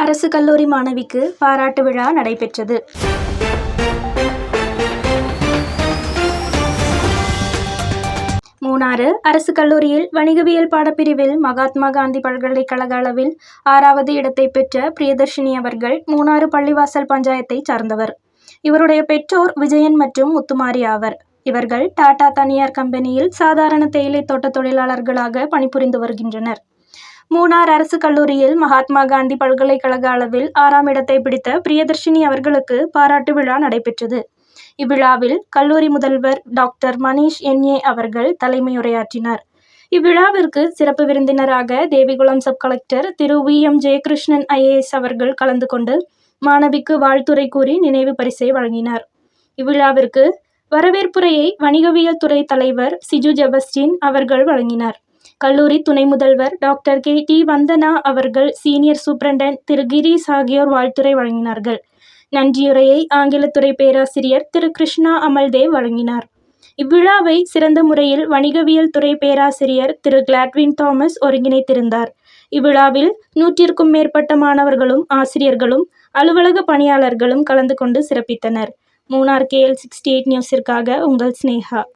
அரசு கல்லூரி மாணவிக்கு பாராட்டு விழா நடைபெற்றது மூணாறு அரசு கல்லூரியில் வணிகவியல் பாடப்பிரிவில் மகாத்மா காந்தி பல்கலைக்கழக அளவில் ஆறாவது இடத்தை பெற்ற பிரியதர்ஷினி அவர்கள் மூணாறு பள்ளிவாசல் பஞ்சாயத்தை சார்ந்தவர். இவருடைய பெற்றோர் விஜயன் மற்றும் முத்துமாரி ஆவர். இவர்கள் டாடா தனியார் கம்பெனியில் சாதாரண தேயிலை தோட்ட தொழிலாளர்களாக பணிபுரிந்து வருகின்றனர். மூணார் அரசு கல்லூரியில் மகாத்மா காந்தி பல்கலைக்கழக அளவில் ஆறாம் இடத்தை பிடித்த பிரியதர்ஷினி அவர்களுக்கு பாராட்டு விழா நடைபெற்றது. இவ்விழாவில் கல்லூரி முதல்வர் டாக்டர் மணீஷ் என். ஏ. அவர்கள் தலைமையுரையாற்றினார். இவ்விழாவிற்கு சிறப்பு விருந்தினராக தேவிகுளம் சப்-கலெக்டர் திரு. வி. எம். ஜெயகிருஷ்ணன் ஐஏஎஸ் அவர்கள் கலந்து கொண்டு மாணவிக்கு வாழ்த்துரை கூறி நினைவு பரிசை வழங்கினார். இவ்விழாவிற்கு வரவேற்புரையை வணிகவியல் துறை தலைவர் சிஜு ஜெபஸ்டின் அவர்கள் வழங்கினார். கல்லூரி துணை முதல்வர் டாக்டர் கே. டி. வந்தனா அவர்கள் சீனியர் சூப்பரண்டன் திரு. கிரீஷ் ஆகியோர் வாழ்த்துரை வழங்கினார்கள். நன்றியுரையை ஆங்கிலத்துறை பேராசிரியர் திரு. கிருஷ்ணா அமல்தேவ் வழங்கினார். இவ்விழாவை சிறந்த முறையில் வணிகவியல் துறை பேராசிரியர் திரு. Gladwin Thomas ஒருங்கிணைத்திருந்தார். இவ்விழாவில் நூற்றிற்கும் மேற்பட்ட மாணவர்களும் ஆசிரியர்களும் அலுவலக பணியாளர்களும் கலந்து கொண்டு சிறப்பித்தனர். மூணார் கேஎல் சிக்ஸ்டி எயிட் நியூஸிற்காக உங்கள் ஸ்னேகா